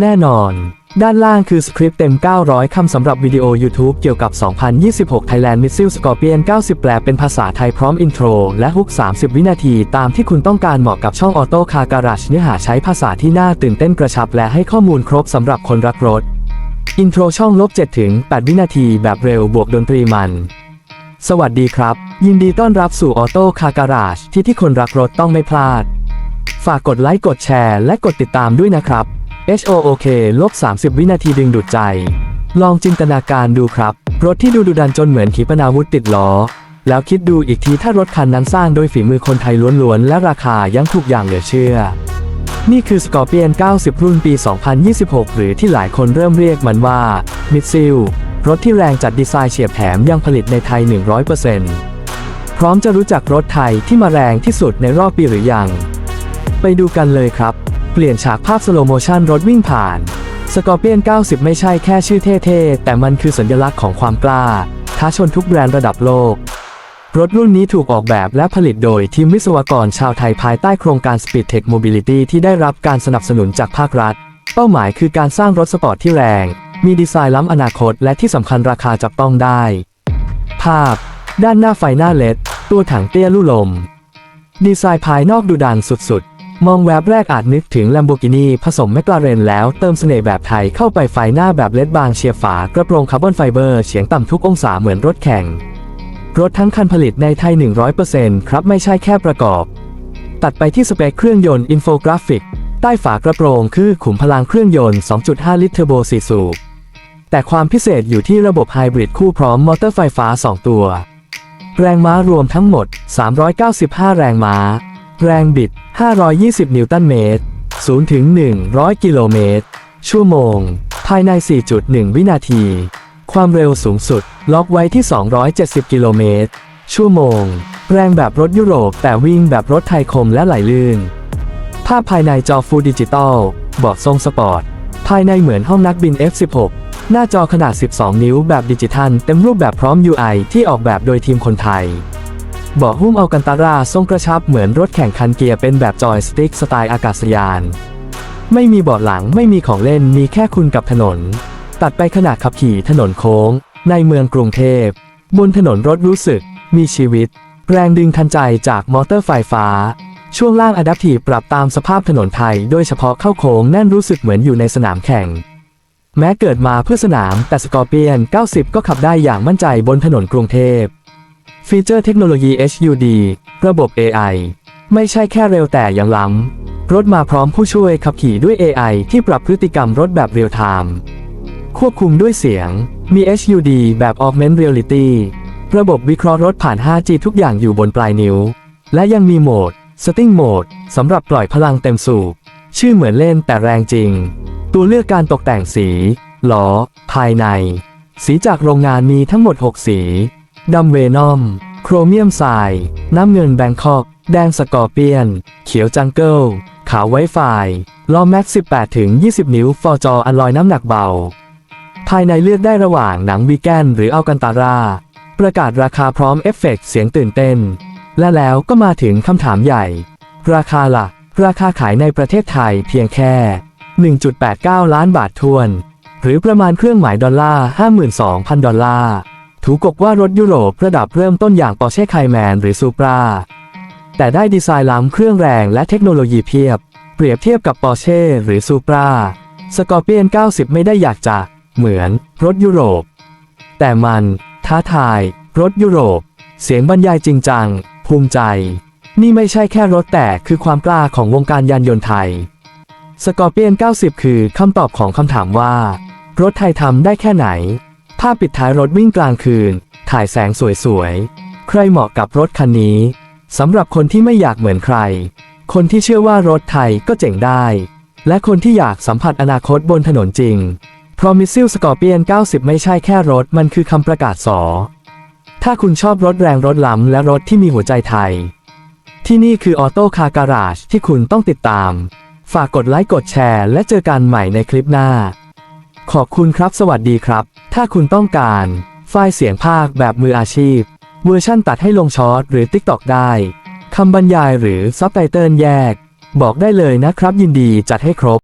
แน่นอน ด้านล่างคือสคริปต์เต็ม 900 คำสำหรับวิดีโอ YouTube เกี่ยวกับ 2026 Thailand Missile Scorpion 90 แปลเป็นภาษาไทยพร้อมอินโทร และฮุก 30 วินาทีตามที่คุณต้องการเหมาะกับช่องออโต้คาการาชเนื้อหาใช้ภาษาที่น่าตื่นเต้นกระชับและให้ข้อมูลครบสำหรับคนรักรถ อินโทรช่องลบ7ถึง8วินาทีแบบเร็วบวกดนตรีมัน สวัสดีครับ ยินดีต้อนรับสู่ออโต้คาการาชที่ที่คนรักรถต้องไม่พลาด ฝากกดไลค์กดแชร์ และกดติดตามด้วยนะครับ HOOK ลบ 30 วินาทีดึงดูดใจ ลองจินตนาการดูครับ รถที่ดูดุดันจนเหมือนขีปนาวุธติดล้อ แล้วคิดดูอีกทีถ้ารถคันนั้นสร้างโดยฝีมือคนไทยล้วนๆ และราคายังถูกอย่างเหลือเชื่อ นี่คือ Scorpion 90 รุ่นปี 2026 หรือที่หลายคนเริ่มเรียกมันว่า m i d s i l รถที่แรงจัดดีไซน์เฉียบแถมยังผลิตในไทย 100%พร้อมจะรู้จักรถไทยที่มาแรงที่สุดในรอบปีหรือยัง ไปดูกันเลยครับ เปลี่ยนฉากภาพสโลโมชันรถวิ่งผ่าน Scorpion 90 ไม่ใช่แค่ชื่อเท่ๆ แต่มันคือสัญลักษณ์ของความกล้า ท้าชนทุกแบรนด์ระดับโลก รถรุ่นนี้ถูกออกแบบและผลิตโดยทีมวิศวกรชาวไทยภายใต้โครงการ Speed Tech Mobility ที่ได้รับการสนับสนุนจากภาครัฐ เป้าหมายคือการสร้างรถสปอร์ตที่แรง มีดีไซน์ล้ำอนาคต และที่สำคัญราคาจับต้องได้ ภาพ ด้านหน้าไฟหน้าเลดตัวถังเตี้ยลู่ลม ดีไซน์ภายนอกดูดันสุดๆ มองแวบแรกอาจนึกถึง Lamborghini ผสมแมคลาเรนแล้วเติมเสน่ห์แบบไทยเข้าไปไฟหน้าแบบเลดบางเชียร์ฝากระโปรงคาร์บอนไฟเบอร์เฉียงต่ำทุกองศาเหมือนรถแข่ง รถทั้งคันผลิตในไทย 100%ครับไม่ใช่แค่ประกอบ ตัดไปที่สเปคเครื่องยนต์อินโฟกราฟิก ใต้ฝากระโปรงคือขุมพลังเครื่องยนต์ 2.5 ลิตรเทอร์โบ4สูบแต่ความพิเศษอยู่ที่ระบบไฮบริดคู่พร้อมมอเตอร์ไฟฟ้า 2 ตัว แรงม้ารวมทั้งหมด 395 แรงม้า แรงบิด 520 นิวตันเมตร 0 ถึง 100 กิโลเมตร ชั่วโมง ภายใน 4.1 วินาที ความเร็วสูงสุด ล็อกไว้ที่ 270 กิโลเมตร ชั่วโมง แรงแบบรถยุโรป แต่วิ่งแบบรถไทยคมและไหลลื่น ภาพภายในจอฟูลดิจิตอลบาะทรงสปอร์ต ภายในเหมือนห้องนักบิน F16 หน้าจอขนาด 12 นิ้วแบบดิจิทัล เต็มรูปแบบพร้อม UI ที่ออกแบบโดยทีมคนไทย บาะหุ้มอัลกันตาราทรงกระชับเหมือนรถแข่งคันเกียร์เป็นแบบจอยสติ๊กสไตล์อากาศยาน ไม่มีเบาะหลังไม่มีของเล่นมีแค่คุณกับถนน ตัดไปขนาดขับขี่ถนนโค้ง ในเมืองกรุงเทพ บนถนนรถรู้สึก มีชีวิต แรงดึงทันใจจากมอเตอร์ไฟฟ้า ช่วงล่างอะดัพทีปรับตามสภาพถนนไทย โดยเฉพาะเข้าโค้งแน่นรู้สึกเหมือนอยู่ในสนามแข่ง แม้เกิดมาเพื่อสนามแต่สกอร์เปียน 90 ก็ขับได้อย่างมั่นใจบนถนนกรุงเทพ ฟีเจอร์เทคโนโลยี HUD ระบบ AI ไม่ใช่แค่เร็วแต่ยังล้ำ รถมาพร้อมผู้ช่วยขับขี่ด้วย AI ที่ปรับพฤติกรรมรถแบบเรียลไทม์ ควบคุมด้วยเสียง มี HUD แบบ Augment Reality ระบบวิเคราะห์รถผ่าน 5G ทุกอย่างอยู่บนปลายนิ้ว และยังมีโหมด Setting Mode สำหรับปล่อยพลังเต็มสูบ ชื่อเหมือนเล่นแต่แรงจริง ตัวเลือกการตกแต่งสี ล้อ ภายใน สีจากโรงงานมีทั้งหมด 6 สี ดำเวนอม โครเมียมทราย น้ำเงินแบงคอก แดงสกอร์เปียน เขียวจังเกิล ขาวไวไฟล้อแม็ก 18 ถึง 20 นิ้ว ฟอร์จออลอยน้ำหนักเบา ภายในเลือกได้ระหว่างหนังวีแกนหรืออัลกันตารา ประกาศราคาพร้อมเอฟเฟกต์เสียงตื่นเต้น และแล้วก็มาถึงคำถามใหญ่ ราคาล่ะราคาขายในประเทศไทยเพียงแค่ 1.89 ล้านบาททวน หรือประมาณเครื่องหมายดอลลาร์ 52,000 ดอลลาร์ ถูกกว่ารถยุโรประดับเริ่มต้นอย่าง Porsche Cayman หรือ Supra แต่ได้ดีไซน์ล้ำเครื่องแรงและเทคโนโลยีเพียบ เปรียบเทียบกับ Porsche หรือ Supra Scorpion 90 ไม่ได้อยากจะ เหมือนรถยุโรป แต่มันท้าทาย รถยุโรป เสียงบรรยายจริงจัง ภูมิใจ นี่ไม่ใช่แค่รถแต่คือความกล้าของวงการยานยนต์ไทย สกอร์เปียน 90 คือคำตอบของคำถามว่า รถไทยทำได้แค่ไหน ภาพปิดท้ายรถวิ่งกลางคืน ถ่ายแสงสวยๆ ใครเหมาะกับรถคันนี้สำหรับคนที่ไม่อยากเหมือนใคร คนที่เชื่อว่ารถไทยก็เจ๋งได้ และคนที่อยากสัมผัสอนาคตบนถนนจริง p r o m i s i l Scorpion 90 ไม่ใช่แค่รถมันคือคำประกาศสอ ถ้าคุณชอบรถแรงรถล้ำและรถที่มีหัวใจไทย ที่นี่คือออโต้คาการา e ที่คุณต้องติดตาม ฝากกดไลค์กดแชร์ และเจอกันใหม่ในคลิปหน้า ขอบคุณครับ สวัสดีครับ ถ้าคุณต้องการ ไฟล์เสียงภาคแบบมืออาชีพ เวอร์ชั่นตัดให้ลงช็อตหรือ TikTok ได้ คำบรรยายหรือซับไตเติลแยก บอกได้เลยนะครับ ยินดีจัดให้ครบ